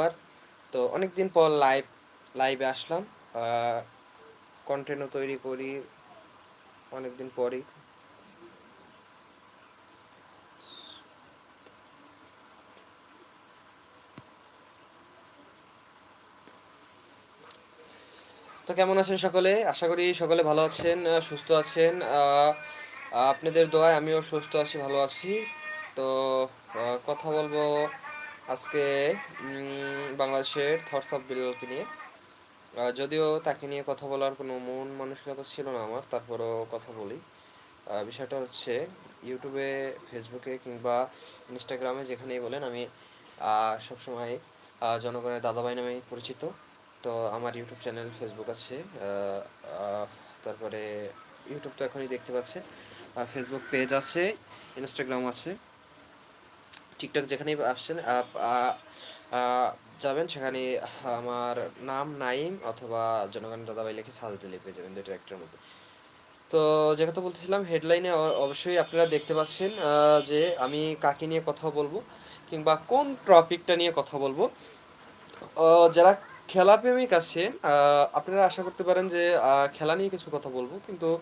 আর তো অনেক দিন পর লাইভ লাইভে আসলাম। কন্টেন্টও তৈরি করি অনেক দিন পরই। তো কেমন আছেন সকলে? আশা করি সকলে ভালো আছেন সুস্থ আছেন। আপনাদের দোয়ায় আমিও সুস্থ আছি, ভালো আছি। তো কথা বলব আজকে বাংলাদেশের থটস অফ বিল্লালকে নিয়ে। যদিও তাকে নিয়ে কথা বলার কোনো মন মানসিকতা ছিল না আমার, তারপরও কথা বলি। বিষয়টা হচ্ছে ইউটিউবে ফেসবুকে কিংবা ইনস্টাগ্রামে যেখানেই বলেন, আমি সবসময় জনগণের দাদাভাই নামে পরিচিত। তো আমার ইউটিউব চ্যানেল ফেসবুক আছে। তারপরে ইউটিউব তো এখনই দেখতে পাচ্ছেন। ফেসবুক পেজ আছে ইনস্টাগ্রাম আছে। টিকটক যেখানেই আসছেন যাবেন। সেখানে আমার নাম নাইম অথবা জনগণ দাদাভাই লিখে সাজাতে লিখে যাবেন দুটো একটার মধ্যে। তো যে কথা বলতেছিলাম হেডলাইনে অবশ্যই আপনারা দেখতে পাচ্ছেন যে আমি কাকে নিয়ে কথা বলব কিংবা কোন টপিকটা নিয়ে কথা বলব। যারা খেলাপ্রেমিক আছেন আপনারা আশা করতে পারেন যে খেলা নিয়ে কিছু কথা বলব। কিন্তু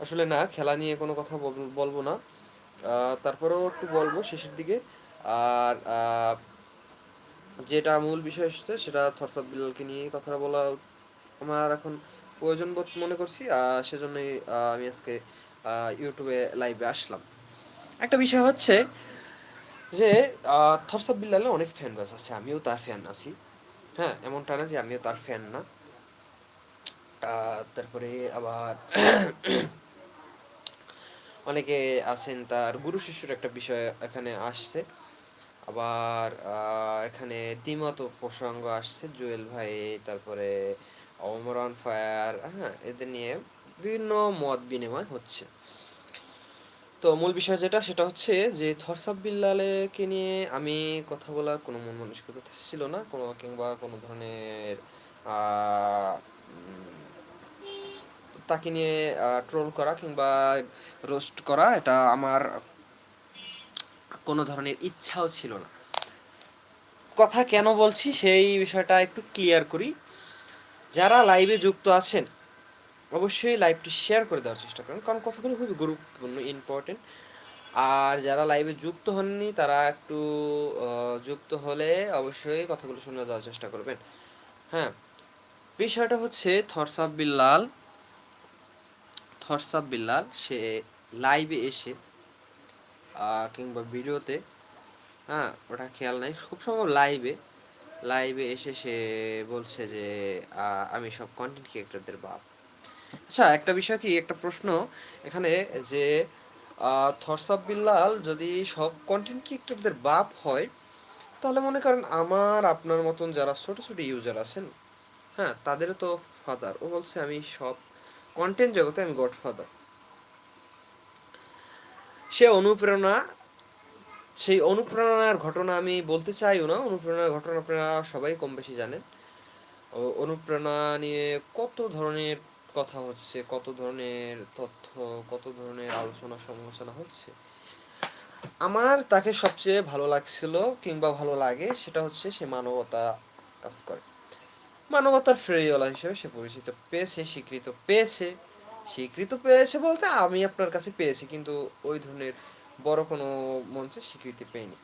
আসলে না, খেলা নিয়ে কোনো কথা বল- বলব না। তারপরেও একটু বলব শেষের দিকে। আর যেটা মূল বিষয় এসেছে সেটা থরসাদ বিল্লালকে নিয়ে কথাটা বলা আমার এখন প্রয়োজন বোধ মনে করছি সেজন্যই আমি আজকে ইউটিউবে লাইভে আসলাম। একটা বিষয় হচ্ছে যে আহ, থরসাব বিল্লালের অনেক ফ্যান বেস আছে আমিও তার ফ্যান আছি। হ্যাঁ এমনটা না যে আমিও তার ফ্যান না। তারপরে আবার অনেকে আছেন তার গুরু শিষ্যর একটা বিষয় এখানে আসছে। আবার এখানে দ্বিমত প্রসঙ্গ আসছে, জুয়েল ভাই, তারপরে অমরান ফায়ার হ্যাঁ এদের নিয়ে বিভিন্ন মত বিনিময় হচ্ছে। তো মূল বিষয় যেটা, সেটা হচ্ছে যে থরসাব বিল্লালকে নিয়ে আমি কথা বলা কোনো মন মানসিকতা ছিল না, কোনো কিংবা কোনো ধরনের তাকে নিয়ে ট্রোল করা কিংবা রোস্ট করা, এটা আমার কোনো ধরনের ইচ্ছাও ছিল না। কথা কেন বলছি সেই বিষয়টা একটু ক্লিয়ার করি। যারা লাইভে যুক্ত আছেন, অবশ্যই লাইভটি শেয়ার করে দেওয়ার চেষ্টা করেন, কারণ কথাগুলো খুবই গুরুত্বপূর্ণ ইম্পর্টেন্ট আর যারা লাইভে যুক্ত হননি, তারা একটু যুক্ত হলে অবশ্যই কথাগুলো শুনে যাওয়ার চেষ্টা করবেন। হ্যাঁ বিষয়টা হচ্ছে থরসাব বিল্লাল। থরসাব বিল্লাল, সে লাইভে এসে কিংবা ভিডিওতে হ্যাঁ ওটা খেয়াল নাই। খুব সম্ভব লাইভে লাইভে এসে সে বলছে যে আমি সব কন্টেন্ট ক্রিয়েটরদের বাপ। আচ্ছা একটা বিষয় কি, একটা প্রশ্ন এখানে যে থরসাব বিল্লাল যদি সব কন্টেন্ট ক্রিয়েটরদের বাপ হয়, তাহলে মনে করেন আমার, আপনার মতন যারা ছোট ছোট ইউজার আছেন হ্যাঁ তাদেরও তো ফাদার ও বলছে, আমি সব কন্টেন্ট জগতে আমি গডফাদার সে অনুপ্রেরণা, সেই অনুপ্রেরণার ঘটনা আমি বলতে চাইও না। অনুপ্রেরণার ঘটনা আপনারা সবাই কম বেশি জানেন। অনুপ্রেরণা নিয়ে কত ধরনের কথা হচ্ছে, কত ধরনের তথ্য, কত ধরনের আলোচনা সমালোচনা হচ্ছে? আমার তাকে সবচেয়ে ভালো লাগছিল কিংবা ভালো লাগে সেটা হচ্ছে সে মানবতা কাজ করে। মানবতার ফেরিওয়ালা হিসেবে সে পরিচিত, পেয়েছে, স্বীকৃত, পেয়েছে। স্বীকৃত পেয়েছে বলতে আমি আপনার কাছে পেয়েছি, কিন্তু ওই ধরনের বড় কোনো মঞ্চে স্বীকৃতি পেইনি।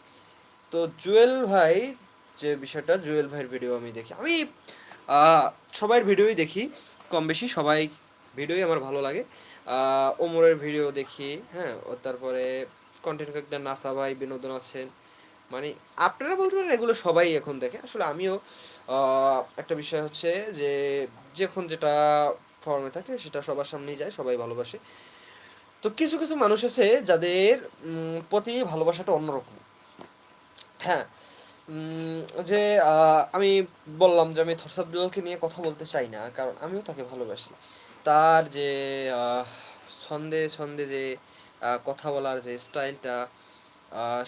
তো জুয়েল ভাই, যে বিষয়টা, জুয়েল ভাইয়ের ভিডিও আমি দেখি। আমি সবার ভিডিওই দেখি কম বেশি সবাই ভিডিওই আমার ভালো লাগে। ওমরের ভিডিও দেখি হ্যাঁ ও তারপরে কন্টেন্ট ক্রিয়েটর নাসা ভাই, বিনোদন আছেন। মানে আপনারা বলতে পারেন এগুলো সবাই এখন দেখে। আসলে আমিও একটা বিষয় হচ্ছে যে, যখন যেটা ফর্মে থাকে, সেটা সবার সামনেই যায়, সবাই ভালোবাসে। তো কিছু কিছু মানুষ আছে যাদের প্রতি ভালোবাসাটা অন্যরকম। হ্যাঁ যে আমি বললাম যে আমি বিড়ালকে নিয়ে কথা বলতে চাই না, কারণ আমিও তাকে ভালোবাসি। তার যে ছন্দে ছন্দে যে কথা বলার যে স্টাইলটা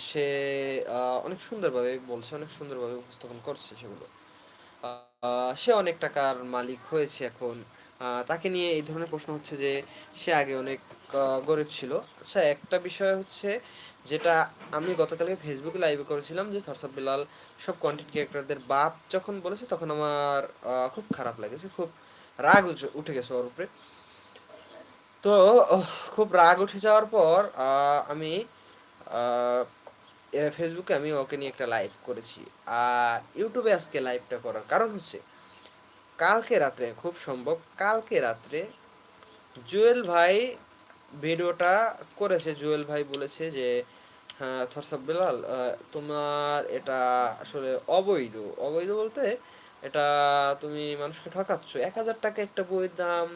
সে অনেক সুন্দরভাবে বলছে, অনেক সুন্দরভাবে উপস্থাপন করছে সেগুলো। সে অনেক টাকার মালিক হয়েছে এখন। তাকে নিয়ে এই ধরনের প্রশ্ন হচ্ছে যে সে আগে অনেক গরিব ছিল। আচ্ছা একটা বিষয় হচ্ছে যেটা আমি গতকালকে ফেসবুকে লাইভে করেছিলাম যে থরসব বিলাল সব কন্টেন্ট ক্রিয়েটরদের বাপ যখন বলেছে তখন আমার খুব খারাপ লেগেছে, খুব রাগ উঠে- গেছে ওর উপরে। তো খুব রাগ উঠে যাওয়ার পর আমি ফেসবুকে আমি ওকে নিয়ে একটা লাইভ করেছি। আর ইউটিউবে আজকে লাইভটা করার কারণ হচ্ছে কালকে রাত্রে, খুব সম্ভব, কালকে রাত্রে জুয়েল ভাই ভিডিওটা করেছে। জুয়েল ভাই বলেছে যে হ্যাঁ বেলাল তোমার এটা আসলে অবৈধ। অবৈধ বলতে এটা তুমি মানুষকে ঠকাচ্ছ। এক হাজার টাকা একটা বইয়ের দাম,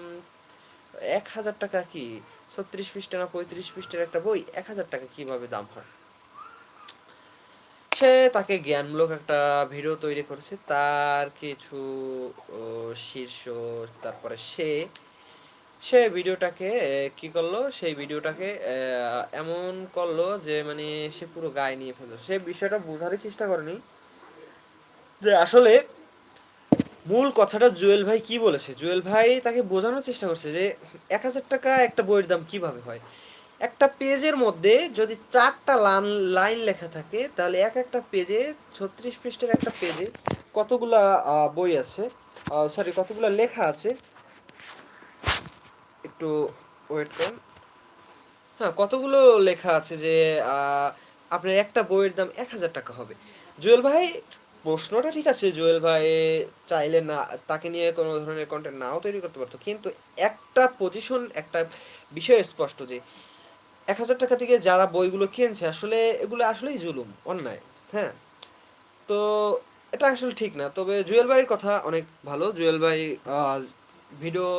এক হাজার টাকা কি? ছত্রিশ পৃষ্ঠা না পঁয়ত্রিশ পৃষ্ঠার একটা বই, এক হাজার টাকা কীভাবে দাম হয়? সে তাকে জ্ঞানমূলক একটা ভিডিও তৈরি করেছে। তার কিছু শীর্ষ, তারপরে সে সে ভিডিওটাকে কি করল? সেই ভিডিওটাকে এমন করল যে মানে সে পুরো গায়ে নিয়ে ফেলল। সে বিষয়টা বোঝারই চেষ্টা করেনি যে আসলে মূল কথাটা জুয়েল ভাই কি বলেছে? জুয়েল ভাই তাকে বোঝানোর চেষ্টা করছে যে, এক হাজার টাকা একটা বইয়ের দাম কীভাবে হয়? একটা পেজের মধ্যে যদি চারটা লান, লাইন লেখা থাকে, তাহলে এক একটা পেজে, ছত্রিশ পৃষ্ঠের একটা পেজে কতগুলা বই আছে? সরি কতগুলা লেখা আছে? একটু ওয়েট করুন। হ্যাঁ কতগুলো লেখা আছে যে আপনার একটা বইয়ের দাম এক হাজার টাকা হবে। জুয়েল ভাই, প্রশ্নটা ঠিক আছে, জুয়েল ভাই চাইলে না, তাকে নিয়ে কোনো ধরনের কন্টেন্ট নাও তৈরি করতে পারতো। কিন্তু একটা পজিশন একটা বিষয় স্পষ্ট যে এক হাজার টাকা থেকে যারা বইগুলো কিনছে, আসলে এগুলো আসলেই জুলুম, অন্যায় হ্যাঁ? তো এটা আসলে ঠিক না। তবে জুয়েল ভাইয়ের কথা অনেক ভালো। জুয়েল ভাই ভিডিও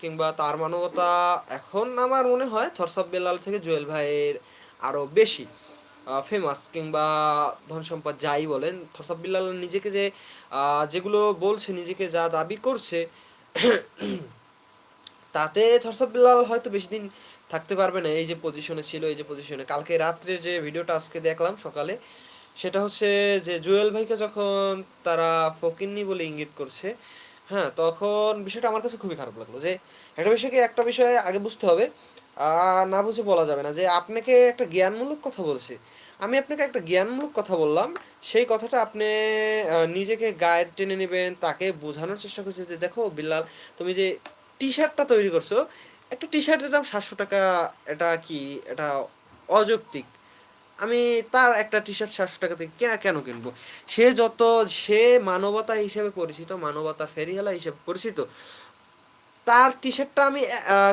কিংবা তার মানবতা এখন আমার মনে হয় থরসাব বেলাল থেকে জুয়েল ভাইয়ের আরও বেশি ফেমাস কিংবা ধন সম্পদ যাই বলেন থরসাব বিল্লাল নিজেকে যে যেগুলো বলছে, নিজেকে যা দাবি করছে, তাতে থরসাব বিল্লাল হয়তো বেশি দিন থাকতে পারবে না, এই যে পজিশনে ছিল, এই যে পজিশনে কালকে রাত্রে যে ভিডিওটা আজকে দেখলাম সকালে, সেটা হচ্ছে যে জুয়েল ভাইকে যখন তারা ফকিন্নি বলে ইঙ্গিত করছে হ্যাঁ তখন বিষয়টা আমার কাছে খুবই খারাপ লাগল যে একটা বিষয়কে একটা বিষয়ে আগে বুঝতে হবে না বুঝে বলা যাবে না যে আপনাকে একটা জ্ঞানমূলক কথা বলছি। আমি আপনাকে একটা জ্ঞানমূলক কথা বললাম, সেই কথাটা আপনি নিজেকে গায়ে টেনে নেবেন, তাকে বোঝানোর চেষ্টা করছে যে দেখো বিল্লাল, তুমি যে টি শার্টটা তৈরি করছ একটা টি শার্টের দাম সাতশো টাকা, এটা কি? এটা অযৌক্তিক। আমি তার একটা টি শার্ট সাতশো টাকা থেকে কেন কেন কিনবো? সে যত, সে মানবতা হিসেবে পরিচিত, মানবতা ফেরিওয়ালা হিসেবে পরিচিত, তার টি শার্টটা আমি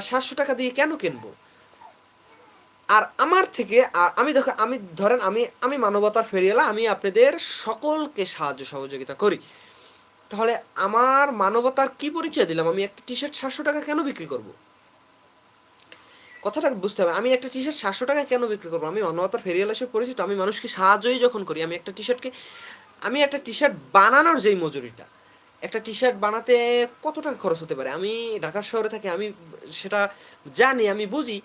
সাতশো টাকা দিয়ে কেন কিনবো? আর আমার থেকে আমি দেখো, আমি ধরেন, আমি আমি মানবতার ফেরিওয়ালা, আমি আপনাদের সকলকে সাহায্য সহযোগিতা করি। তাহলে আমার মানবতার কি পরিচয় দিলাম? আমি একটা টি শার্ট সাতশো টাকা কেন বিক্রি করব? কথাটা বুঝতে হবে, আমি একটা টি শার্ট সাতশো টাকা কেন বিক্রি করব? আমি মানবতার ফেরিওয়ালা হিসেবে পরিচিত, আমি মানুষকে সাহায্যই যখন করি, আমি একটা টি শার্টকে আমি একটা টি শার্ট বানানোর যেই মজুরিটা, একটা টি শার্ট বানাতে কত টাকা খরচ হতে পারে? আমি ঢাকার শহরে থাকি, আমি সেটা জানি, আমি বুঝি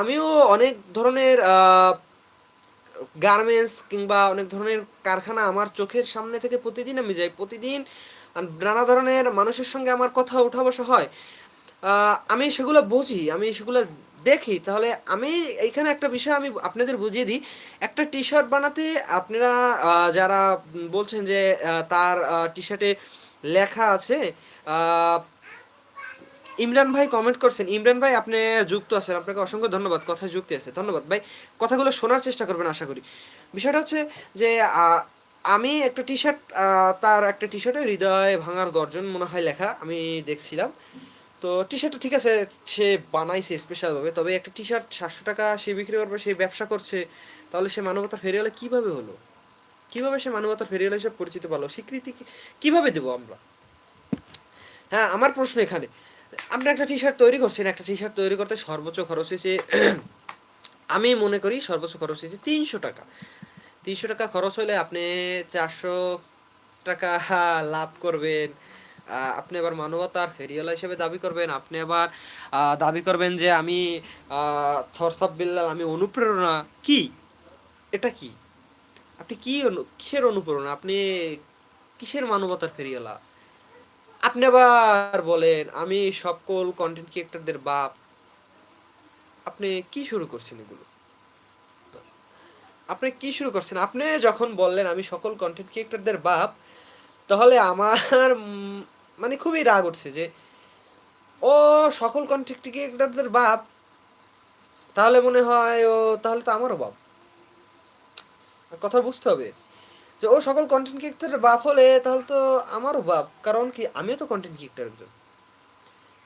আমিও অনেক ধরনের গার্মেন্টস কিংবা অনেক ধরনের কারখানা আমার চোখের সামনে থেকে প্রতিদিন আমি যাই, প্রতিদিন নানা ধরনের মানুষের সঙ্গে আমার কথা উঠা বসা হয় আমি সেগুলো বুঝি, আমি সেগুলো দেখি, তাহলে আমি এইখানে একটা বিষয় আমি আপনাদের বুঝিয়ে দিই। একটা টি শার্ট বানাতে আপনারা যারা বলছেন যে তার টি শার্টে লেখা আছে ইমরান ভাই কমেন্ট করছেন। ইমরান ভাই, আপনি যুক্ত আছেন। আপনাকে অসংখ্য ধন্যবাদ। কথায় যুক্তি আছে। ধন্যবাদ। ভাই, কথাগুলো শোনার চেষ্টা করবেন, আশা করি। বিষয়টা হচ্ছে যে আমি একটা টি শার্ট তার একটা টি শার্টে হৃদয় ভাঙার গর্জন মনে হয় লেখা। আমি দেখছিলাম। তো টি শার্টটা ঠিক আছে, সে বানাইছে স্পেশালভাবে তবে একটা টি শার্ট সাতশো টাকা সে বিক্রি করবে, সে ব্যবসা করছে, তাহলে সে মানবতার ফেরিওয়ালা কীভাবে হলো? কীভাবে সে মানবতার ফেরিওয়ালা হিসেবে পরিচিত পালো? স্বীকৃতি কীভাবে দেবো আমরা? হ্যাঁ আমার প্রশ্ন এখানে। আপনি একটা টি শার্ট তৈরি করছেন একটা টি শার্ট তৈরি করতে সর্বোচ্চ খরচ হয়েছে, আমি মনে করি সর্বোচ্চ খরচ হয়েছে তিনশো টাকা। তিনশো টাকা খরচ হলে আপনি চারশো টাকা লাভ করবেন আপনি আবার মানবতার ফেরিওয়ালা হিসেবে দাবি করবেন, আপনি আবার দাবি করবেন যে আমি থরসব বিল্লাল আমি অনুপ্রেরণা। কি? এটা কি? আপনি কি কিসের অনুপ্রেরণা? আপনি কিসের মানবতার ফেরিওয়ালা? আপনি আবার বলেন, আমি সকল কন্টেন্ট ক্রিয়েটরদের বাপ। আপনি কি শুরু করছেন এগুলো? আপনি কি শুরু করছেন? আপনি যখন বললেন, আমি সকল কন্টেন্ট ক্রিয়েটরদের বাপ, তাহলে আমার মানে খুবই রাগ উঠছে যে, ও, সকল কন্টেন্ট ক্রিয়েটরদের বাপ। তাহলে মনে হয় ও, তাহলে তো আমারও বাপ। কথা বুঝতে হবে যে, ও, সকল কন্টেন্ট ক্রিয়েটরের বাপ হলে তাহলে তো আমারও বাপ। কারণ কি, আমিও তো কন্টেন্ট ক্রিয়েটর একজন।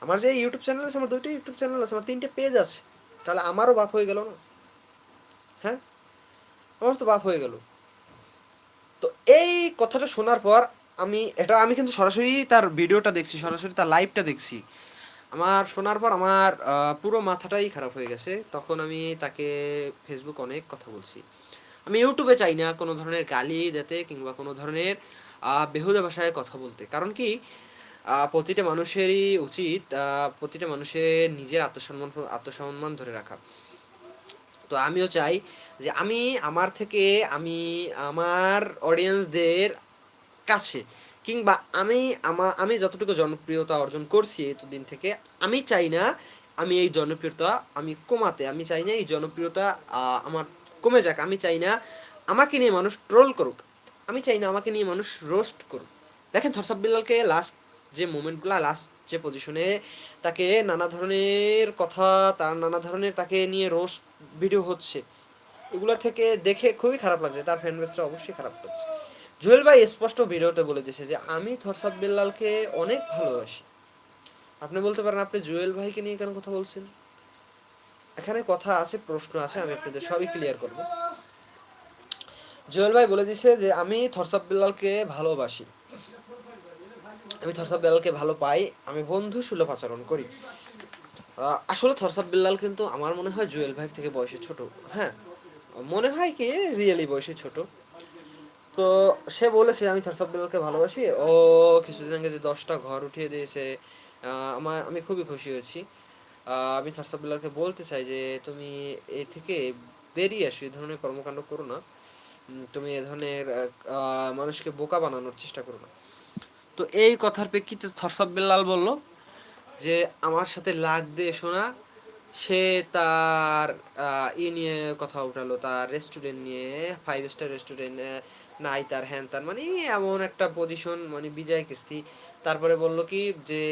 আমার যে ইউটিউব চ্যানেল আছে, আমার দুইটা ইউটিউব চ্যানেল আছে, আমার তিনটে পেজ আছে, তাহলে আমারও বাপ হয়ে গেল না? হ্যাঁ? আমার তো বাপ হয়ে গেল। তো এই কথাটা শোনার পর আমি, এটা আমি কিন্তু সরাসরি তার ভিডিওটা দেখছি, সরাসরি তার লাইভটা দেখছি। আমার শোনার পর আমার পুরো মাথাটাই খারাপ হয়ে গেছে। তখন আমি তাকে ফেসবুক অনেক কথা বলছি। আমি ইউটিউবে চাই না কোনো ধরনের গালি দিতে কিংবা কোনো ধরনের বেহুদা ভাষায় কথা বলতে। কারণ কি? প্রতিটা মানুষেরই উচিত প্রতিটা মানুষের নিজের আত্মসম্মান আত্মসম্মান ধরে রাখা। তো আমিও চাই যে আমি, আমার থেকে আমি, আমার অডিয়েন্সদের কাছে। কিংবা আমি আমা, আমি যতটুকু জনপ্রিয়তা অর্জন করছি এতদিন থেকে, আমি চাই না আমি এই জনপ্রিয়তা আমি কমাতে। আমি চাই না এই জনপ্রিয়তা আমার কমে যাক। আমি চাই না আমাকে নিয়ে মানুষ ট্রোল করুক। আমি চাই না আমাকে নিয়ে মানুষ রোস্ট করুক। দেখেন থরসাব বিল্লালকে লাস্ট যে মোমেন্টগুলো লাস্ট যে পজিশনে তাকে নানা ধরনের কথা, তার নানা ধরনের তাকে নিয়ে রোস্ট ভিডিও হচ্ছে। এগুলোর থেকে দেখে খুবই খারাপ লাগছে। তার ফ্যান বেসটা অবশ্যই খারাপ লাগছে জুয়েল ভাই স্পষ্ট ভিডিওতে বলে দিয়েছে যে, আমি থরসাব বিল্লালকে অনেক ভালোবাসি। আপনি বলতে পারেন, আপনি জুয়েল ভাইকে নিয়ে কেন কথা বলছেন? এখানে কথা আছে, প্রশ্ন আছে, আমি আপনাদের সবই ক্লিয়ার করব। জুয়েল ভাই বলে দিছে যে, আমি থরসাব বিল্লালকে ভালোবাসি। আমি থরসাব বিল্লালকে ভালো পাই। আমি বন্ধু সুলভ আচরণ করি। আসলে থরসাব বিল্লাল কিন্তু আমার মনে হয় জুয়েল ভাই থেকে বয়সে ছোট হ্যাঁ? মনে হয় কি, রিয়েলি বয়সে ছোট। তো সে বলেছে, আমি থরসাব বিল্লালকে ভালোবাসি। ও কিছুদিন আগে যে দশটা ঘর উঠিয়ে দিয়েছে আমার, আমি খুবই খুশি হয়েছি। আমি থরসাব বিল্লালকে বলতে চাই যে, তুমি এ থেকে বেরিয়ে আসো এই ধরনের কর্মকাণ্ড করো না। তুমি এ ধরনের মানুষকে বোকা বানানোর চেষ্টা করো না। তো এই কথার প্রেক্ষিতে থরসাব বিল্লাল বলল যে, আমার সাথে লাগ দিয়ে শোনা সে তার ই নিয়ে কথা উঠালো, তার রেস্টুরেন্ট নিয়ে ফাইভ স্টার রেস্টুরেন্ট নাই, তার হ্যান তার মানে এমন একটা পজিশন মানে বিজয় কিস্তি। তারপরে বলল কি যে,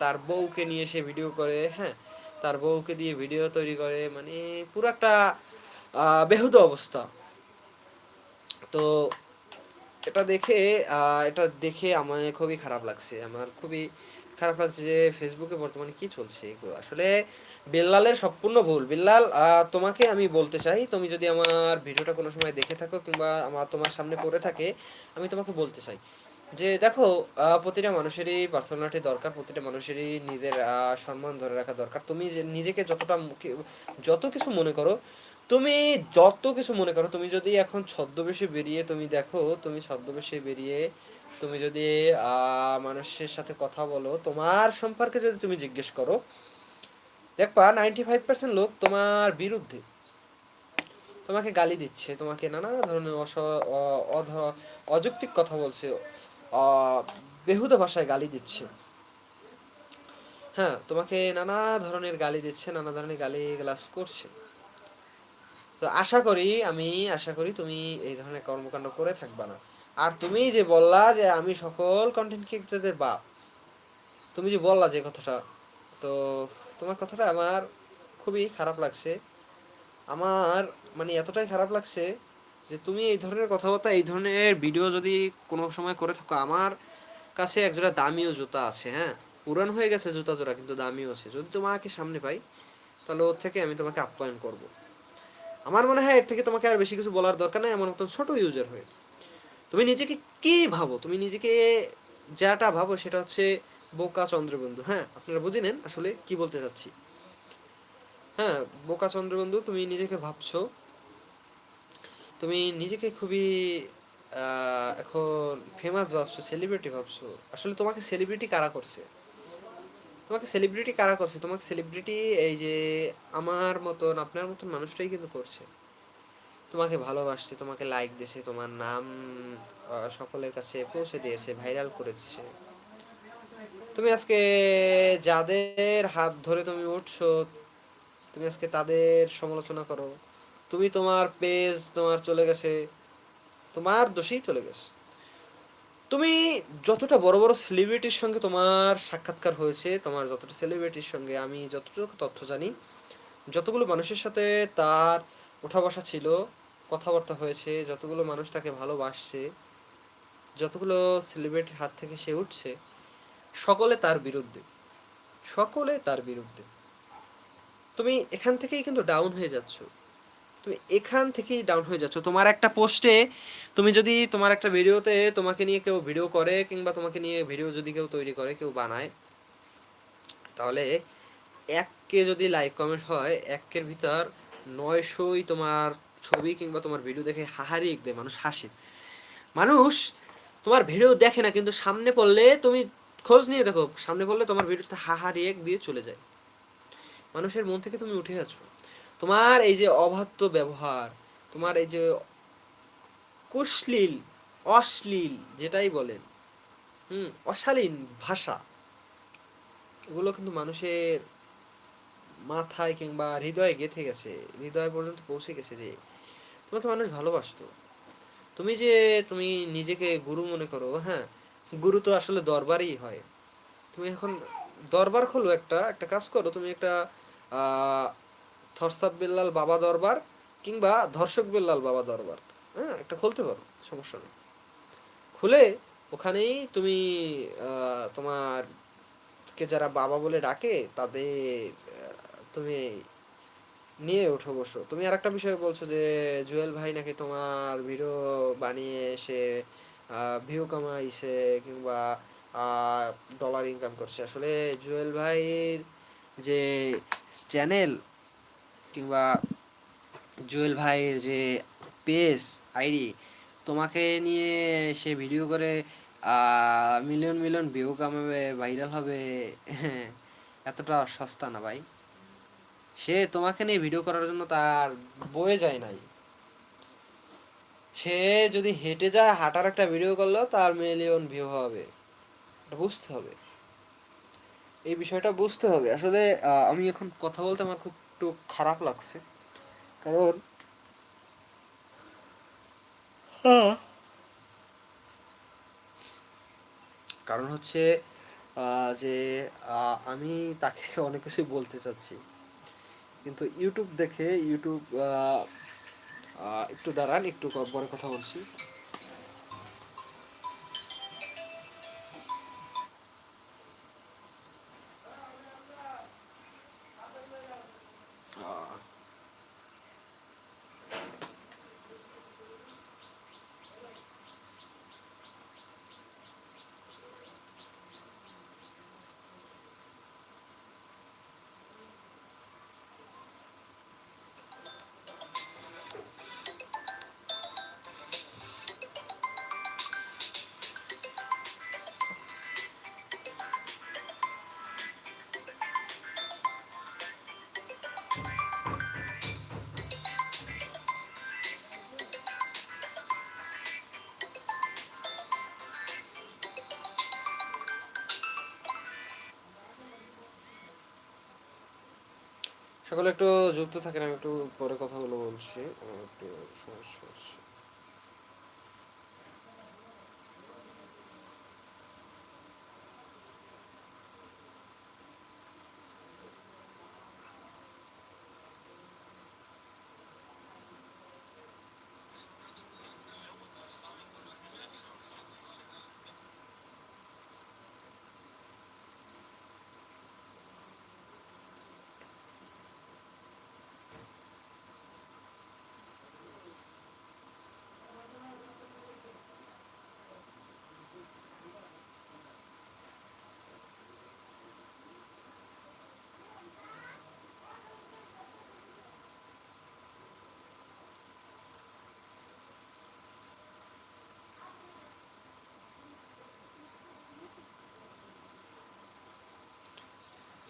তার বউকে নিয়ে সে ভিডিও করে হ্যাঁ? তার বউকে দিয়ে ভিডিও তৈরি করে মানে পুরো একটা বেহুদ অবস্থা। তো এটা দেখে এটা দেখে আমার খুবই খারাপ লাগছে। আমার খুবই খারাপ লাগছে যে ফেসবুকে বর্তমানে কি চলছে এগুলো? আসলে বিল্লালের সম্পূর্ণ ভুল। বিল্লাল তোমাকে আমি বলতে চাই, তুমি যদি আমার ভিডিওটা কোনো সময় দেখে থাকো কিংবা আমার, তোমার সামনে পড়ে থাকে, আমি তোমাকে বলতে চাই যে দেখো প্রতিটা মানুষেরই পার্সোনালিটি দরকার, প্রতিটা মানুষেরই নিজের সম্মান ধরে রাখা দরকার। তুমি যে, নিজেকে যতটা যত কিছু মনে করো, তুমি যত কিছু মনে করো, তুমি যদি এখন ছদ্মবেশে বেরিয়ে, তুমি দেখো, তুমি ছদ্মবেশে বেরিয়ে তুমি যদি মানুষের সাথে কথা বলো, তোমার সম্পর্কে যদি তুমি জিজ্ঞেস করো, দেখবা নাইনটি ফাইভ পার্সেন্ট লোক তোমার বিরুদ্ধে। তোমাকে গালি দিচ্ছে, তোমাকে নানা ধরনের অস অযৌক্তিক কথা বলছে বেহুদা ভাষায় গালি দিচ্ছে। হ্যাঁ তোমাকে নানা ধরনের গালি দিচ্ছে, নানা ধরনের গালি গ্লাস করছে। তো আশা করি, আমি আশা করি তুমি এই ধরনের কর্মকাণ্ড করে থাকবা না। আর তুমি যে বললা যে আমি সকল কন্টেন্ট ক্রিয়েটরদের বাপ, তুমি যে বললা যে কথাটা, তো তোমার কথাটা আমার খুবই খারাপ লাগছে। আমার মানে এতটাই খারাপ লাগছে যে তুমি এই ধরনের কথাবার্তা, এই ধরনের ভিডিও যদি কোনো সময় করে থাকো, আমার কাছে একজোড়া দামিও জুতা আছে হ্যাঁ? পুরান হয়ে গেছে জুতা জোড়া, কিন্তু দামিও আছে। যদি তোমাকে সামনে পাই, তাহলে ওর থেকে আমি তোমাকে আপ্যায়ন করব। আমার মনে হয় এর থেকে তোমাকে আর বেশি কিছু বলার দরকার নেই আমার মতন ছোট ইউজার হয়ে। তুমি নিজেকে কি ভাবো? তুমি নিজেকে যাটা ভাবো সেটা হচ্ছে বোকা চন্দ্রবন্ধু হ্যাঁ? আপনারা বুঝে নেন আসলে কি বলতে চাচ্ছি। হ্যাঁ বোকা চন্দ্রবন্ধু তুমি নিজেকে ভাবছ। তুমি নিজেকে খুবই এখন ফেমাস ভাবছ সেলিব্রিটি ভাবছ। আসলে তোমাকে সেলিব্রিটি কারা করছে? তোমাকে সেলিব্রিটি কারা করছে? তোমাকে সেলিব্রিটি এই যে আমার মতন, আপনার মতন মানুষটাই কিন্তু করছে। তোমাকে ভালোবাসছে, তোমাকে লাইক দিয়েছে, তোমার নাম সকলের কাছে পৌঁছে দিয়েছে ভাইরাল করেছে। তুমি আজকে যাদের হাত ধরে তুমি উঠছো, তুমি আজকে তাদের সমালোচনা করো। তুমি তোমার পেজ তোমার চলে গেছে, তোমার দোষেই চলে গেছে। তুমি যতটা বড় বড় সেলিব্রিটির সঙ্গে তোমার সাক্ষাৎকার হয়েছে, তোমার যতটা সেলিব্রিটির সঙ্গে আমি যতটুকু তথ্য জানি, যতগুলো মানুষের সাথে তার ওঠা বসা ছিল, কথাবার্তা হয়েছে, যতগুলো মানুষ তাকে ভালোবাসছে, যতগুলো সেলিব্রিটির হাত থেকে সে উঠছে, সকলে তার বিরুদ্ধে, সকলে তার বিরুদ্ধে। তুমি এখান থেকেই কিন্তু ডাউন হয়ে যাচ্ছ। তুমি এখান থেকেই ডাউন হয়ে যাচ্ছ। তোমার একটা পোস্টে তুমি যদি তোমার একটা ভিডিওতে তোমাকে নিয়ে কেউ ভিডিও করে কিংবা তোমাকে নিয়ে ভিডিও যদি কেউ তৈরি করে, কেউ বানায়, তাহলে এককে যদি লাইক কমেন্ট হয়, একের ভিতর নয়শোই তোমার ছবি কিংবা তোমার ভিডিও দেখে হাহারি এক দেয় মানুষ হাসে। মানুষ তোমার ভিডিও দেখে না, কিন্তু সামনে পড়লে তুমি খোঁজ নিয়ে দেখো, সামনে পড়লে তোমার ভিডিওতে হাহারি এক দিয়ে চলে যায়। মানুষের মন থেকে তুমি উঠে আছো। তোমার এই যে অবাধ্য ব্যবহার, তোমার এই যে কুশ্লীল, অশ্লীল যেটাই বলেন, হুম, অশালীন ভাষা, এগুলো কিন্তু মানুষের মাথায় কিংবা হৃদয়ে গেঁথে গেছে, হৃদয় পর্যন্ত পৌঁছে গেছে যে তোমাকে মানুষ ভালোবাসত। তুমি যে তুমি নিজেকে গুরু মনে করো হ্যাঁ গুরু তো আসলে দরবারই হয়। তুমি এখন দরবার খোলো একটা একটা কাজ করো, তুমি একটা থরসাব বিল্লাল বাবা দরবার কিংবা ধর্ষক বিল্লাল বাবা দরবার হ্যাঁ একটা খুলতে পারো, সমস্যা নেই। খুলে ওখানেই তুমি তোমার কে যারা বাবা বলে ডাকে, তাদের তুমি নিয়ে ওঠো বসো তুমি আর একটা বিষয় বলছো যে, জুয়েল ভাই নাকি তোমার ভিডিও বানিয়ে সে ভিউ কামাইছে কিংবা ডলার ইনকাম করছে। আসলে জুয়েল ভাইয়ের যে চ্যানেল কিংবা জুয়েল ভাইয়ের যে পেজ আইডি তোমাকে নিয়ে সে ভিডিও করে মিলিয়ন মিলিয়ন ভিউ কামাবে ভাইরাল হবে, এতটা সস্তা না ভাই। সে তোমাকে নিয়ে ভিডিও করার জন্য তার বয়ে যায় নাই। সে যদি হেঁটে যায় হাঁটার একটা ভিডিও করলেও তার মিলিয়ন ভিউ হবে। এটা বুঝতে হবে। এই বিষয়টা বুঝতে হবে। আসলে আমি এখন কথা বলতে আমার খুব একটু খারাপ লাগছে। কারণ হ্যাঁ। কারণ হচ্ছে যে আমি তাকে অনেক কিছুই বলতে চাচ্ছি। কিন্তু ইউটিউব দেখে ইউটিউব একটু দাঁড়ান একটু বড় কথা বলছি। সকলে একটু যুক্ত থাকেন আমি একটু পরে কথাগুলো বলছি। একটু সমস্যা হচ্ছে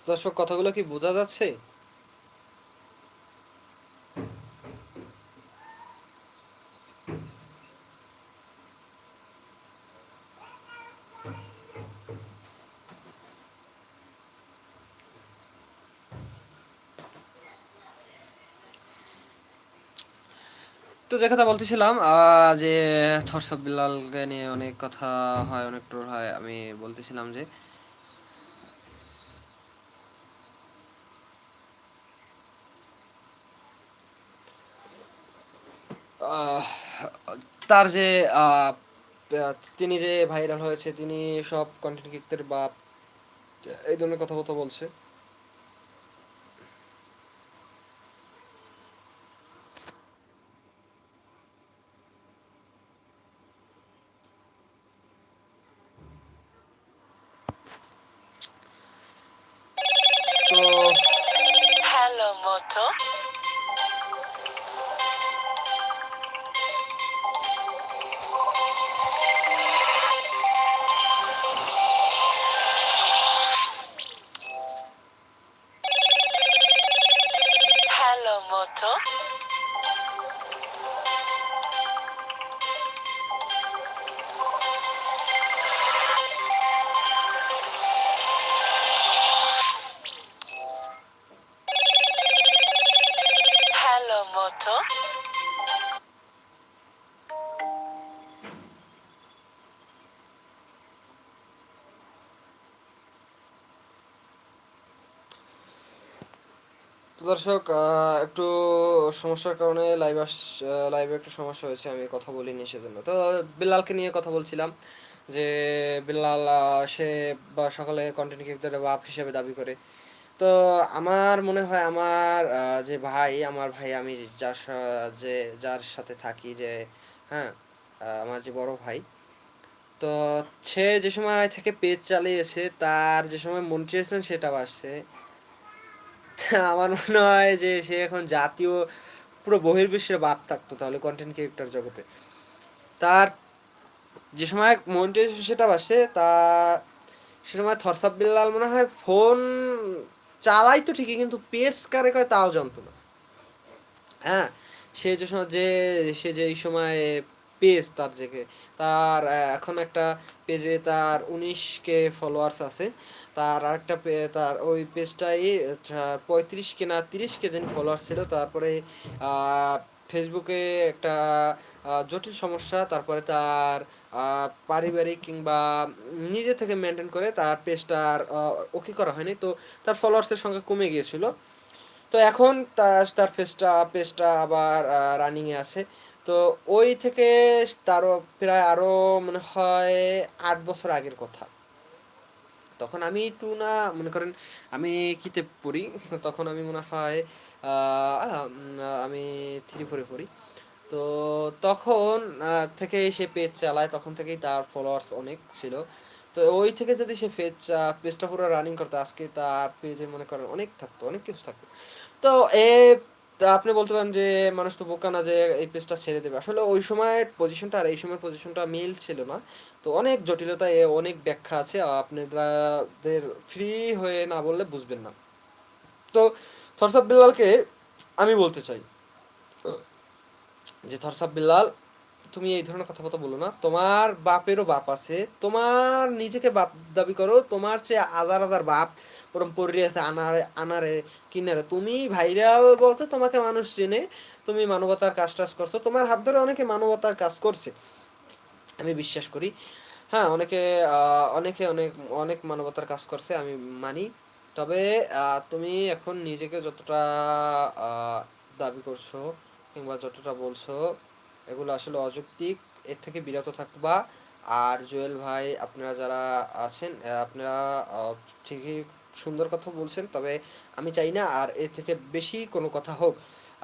দর্শক, কথাগুলো কি বোঝা যাচ্ছে? তো যে কথা বলতেছিলাম যে থরসব বিলালকে নিয়ে অনেক কথা হয়, অনেক টোর হয়, আমি বলতেছিলাম যে তার যে তিনি যে ভাইরাল হয়েছে, তিনি সব কন্টেন্ট ক্রিয়েটর বা এই ধরনের কথা বলছে। দর্শক একটু সমস্যার কারণে লাইভ আস লাইভে একটু সমস্যা হয়েছে, আমি কথা বলিনি সেজন্য। তো বিল্লালকে নিয়ে কথা বলছিলাম যে, বিল্লাল সে বা সকলে কন্টেন্ট ক্রিয়েটরের বাপ হিসেবে দাবি করে। তো আমার মনে হয় আমার যে ভাই, আমার ভাই, আমি যার যে, যার সাথে থাকি যে হ্যাঁ আমার যে বড় ভাই, তো সে যে সময় থেকে পেজ চালিয়েছে, তার যে সময় মনিটাইজেশন সেটা আসছে। আমার মনে হয় যে সে এখন জাতীয় পুরো বহির্বিশ্বের বাপ থাকতো তাহলে কন্টেন্ট ক্রিয়েটর জগতে। তার যে সময় মনিটাইজেশন সেটা আসছে তা সে সময় থরসাব বিল্লাল মনে হয় ফোন চালাই তো ঠিকই, কিন্তু পেস কারে কয় তাও জানতো না। হ্যাঁ সে যে সময় যে সে যে এই সময় পেজ তার যে তার এখন একটা পেজে তার উনিশ কে ফলোয়ার্স আছে। তার আরেকটা তার ওই পেজটাই পঁয়ত্রিশ কে না তিরিশ যেন ফলোয়ার্স ছিল। তারপরে ফেসবুকে একটা জটিল সমস্যা। তারপরে তার পারিবারিক কিংবা নিজে থেকে মেনটেন করে তার পেজটা আর ওকে করা হয়নি। তো তার ফলোয়ার্সের সংখ্যা কমে গিয়েছিল। তো এখন তার তার পেজটা পেজটা আবার রানিংয়ে আছে। তো ওই থেকে তারও প্রায় আরও মনে হয় আট বছর আগের কথা। তখন আমি একটু না, মনে করেন আমি কিতে পড়ি? তখন আমি মনে হয় আমি থ্রি ফোরে পড়ি। তো তখন থেকে সে পেজ চালায়, তখন থেকেই তার ফলোয়ার্স অনেক ছিল। তো ওই থেকে যদি সে পেজ পেজটা পুরো রানিং করতো, আজকে তার পেজে মনে করেন অনেক থাকতো, অনেক কিছু থাকতো। তো এ তা আপনি বলতে পারেন যে মানুষ তো বোকা না যে এই পেজটা ছেড়ে দেবে। আসলে ওই সময়ের পজিশনটা আর এই সময়ের পজিশনটা মিল ছিল না। তো অনেক জটিলতা এ অনেক ব্যাখ্যা আছে। আপনাদের ফ্রি হয়ে না বললে বুঝবেন না। তো থরসাব বিল্লালকে আমি বলতে চাই যে থরসাব বিল্লাল তুমি এই ধরনের কথাবার্তা বলো না। তোমার বাপেরও বাপ আছে। তোমার নিজেকে বাপ দাবি করো, তোমার চেয়ে হাজার হাজার বাপ ওরম পড়ে আছে আনারে আনারে, কিনারে। তুমি ভাইরাল বলতে তোমাকে মানুষ চেনে, তুমি মানবতার কাজ টাজ করছ। তোমার হাত ধরে অনেকে মানবতার কাজ করছে, আমি বিশ্বাস করি। হ্যাঁ অনেকে অনেকে অনেক অনেক মানবতার কাজ করছে, আমি মানি। তবে তুমি এখন নিজেকে যতটা দাবি করছ কিংবা যতটা বলছো এগুলো আসলে অযৌক্তিক। এর থেকে বিরত থাকবা। আর জুয়েল ভাই, আপনারা যারা আছেন আপনারা ঠিকই সুন্দর কথা বলছেন, তবে আমি চাই না আর এর থেকে বেশি কোনো কথা হোক।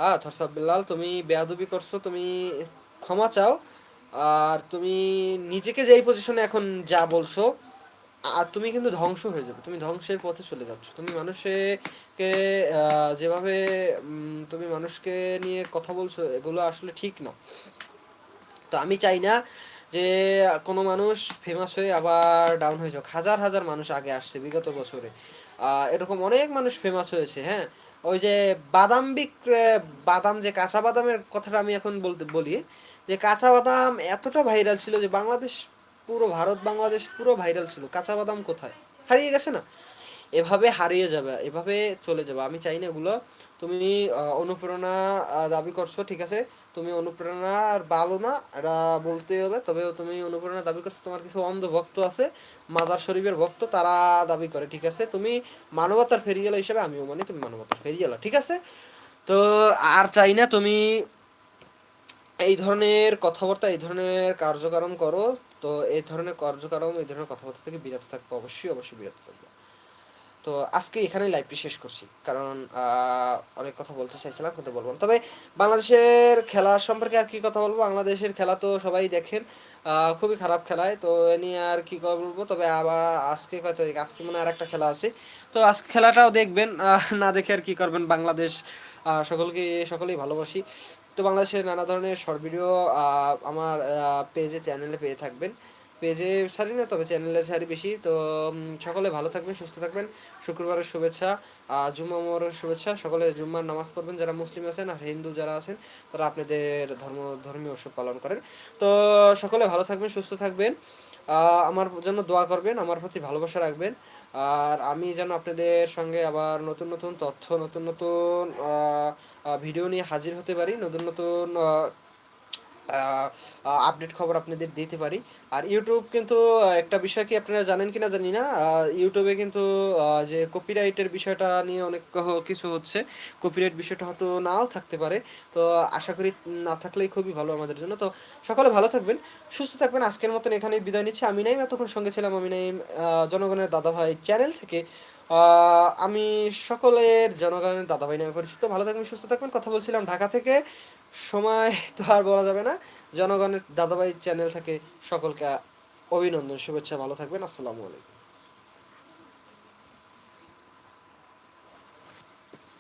আ থরসাব বিল্লাল, তুমি বেয়াদবি করছ, তুমি ক্ষমা চাও। আর তুমি নিজেকে যেই পজিশনে এখন যা বলছো আর তুমি কিন্তু ধ্বংস হয়ে যাবে। তুমি ধ্বংসের পথে চলে যাচ্ছ। তুমি মানুষকে যেভাবে তুমি মানুষকে নিয়ে কথা বলছো, এগুলো আসলে ঠিক না। তো আমি চাই না যে কোনো মানুষ ফেমাস হয়ে আবার ডাউন হয়ে যাক। হাজার হাজার মানুষ আগে আসছে বিগত বছরে। এরকম অনেক মানুষ ফেমাস হয়েছে হ্যাঁ? ওই যে বাদাম বিক্রে, বাদাম যে কাঁচা বাদামের কথাটা আমি এখন বলতে, বলি, যে কাঁচা বাদাম এতটা ভাইরাল ছিল যে বাংলাদেশ পুরো ভারত, বাংলাদেশ পুরো ভাইরাল ছিল। কাঁচা বাদাম কোথায়? হারিয়ে গেছে না? এভাবে হারিয়ে যাবে, এভাবে চলে যাবে। আমি চাই না এগুলো। তুমি অনুপ্রেরণা দাবি করছ, ঠিক আছে? তুমি অনুপ্রেরণা আর ভালো না, এটা বলতেই হবে। তবে তুমি অনুপ্রেরণা দাবি করছ, তোমার কিছু অন্ধ ভক্ত আছে, মাদার শরীফের ভক্ত, তারা দাবি করে, ঠিক আছে? তুমি মানবতার ফেরিয়ালা হিসেবে, আমিও মানি তুমি মানবতার ফেরিয়ালা ঠিক আছে? তো আর চাই না তুমি এই ধরনের কথাবার্তা, এই ধরনের কার্যক্রম করো, তো এই ধরনের কার্যক্রম এই ধরনের কথাবার্তা থেকে বিরত থাকব, অবশ্যই অবশ্যই বিরত থাকব। তো আজকে এখানে লাইভটি শেষ করছি, কারণ অনেক কথা বলতে চাইছিলাম, কিন্তু বলব না। তবে বাংলাদেশের খেলা সম্পর্কে আর কি কথা বলব? বাংলাদেশের খেলা তো সবাই দেখেন খুবই খারাপ খেলায় তো এ নিয়ে আর কি বলব? তবে আবার আজকে কয় আজকে মনে হয় আর একটা খেলা আছে। তো আজকে খেলাটাও দেখবেন না দেখে আর কি করবেন বাংলাদেশ সকলকে, সকলেই ভালোবাসি। তো বাংলাদেশের নানা ধরনের শর্ট ভিডিও আমার পেজে চ্যানেলে পেয়ে থাকবেন। পেজে ছাড়ি না, তবে চ্যানেলে ছাড়ি বেশি। তো সকলে ভালো থাকবেন, সুস্থ থাকবেন। শুক্রবারের শুভেচ্ছা জুম্মা মোহরের শুভেচ্ছা। সকলে জুম্মার নামাজ পড়বেন, যারা মুসলিম আছেন আর হিন্দু যারা আছেন, তারা আপনাদের ধর্ম, ধর্মীয় উৎসব পালন করেন। তো, সকলে ভালো থাকবেন, সুস্থ থাকবেন। আমার জন্য দোয়া করবেন, আমার প্রতি ভালোবাসা রাখবেন। আর আমি যেন আপনাদের সঙ্গে আবার নতুন নতুন তথ্য, নতুন নতুন ভিডিও নিয়ে হাজির হতে পারি, নতুন নতুন আপডেট খবর আপনাদের দিতে পারি। আর ইউটিউব কিন্তু একটা বিষয় কি আপনারা জানেন কিনা জানি না। ইউটিউবে কিন্তু যে কপিরাইটের বিষয়টা নিয়ে অনেক কিছু হচ্ছে। কপিরাইট বিষয়টা হয়তো নাও থাকতে পারে। তো আশা করি না থাকলেই খুবই ভালো আমাদের জন্য। তো সকলে ভালো থাকবেন, সুস্থ থাকবেন। আজকের মতন এখানে বিদায় নিচ্ছি। আমি নাইম, এতক্ষণ সঙ্গে ছিলাম আমি নাইম জনগণের দাদাভাই চ্যানেল থেকে। আমি সকলের জনগণের দাদাভাই নামে পরিচিত। ভালো থাকবেন, সুস্থ থাকবেন। কথা বলছিলাম ঢাকা থেকে। সময় তো আর বলা যাবে না। জনগণের দাদাভাই চ্যানেল থেকে সকলকে অভিনন্দন, শুভেচ্ছা, ভালো থাকবেন। আসসালামু আলাইকুম।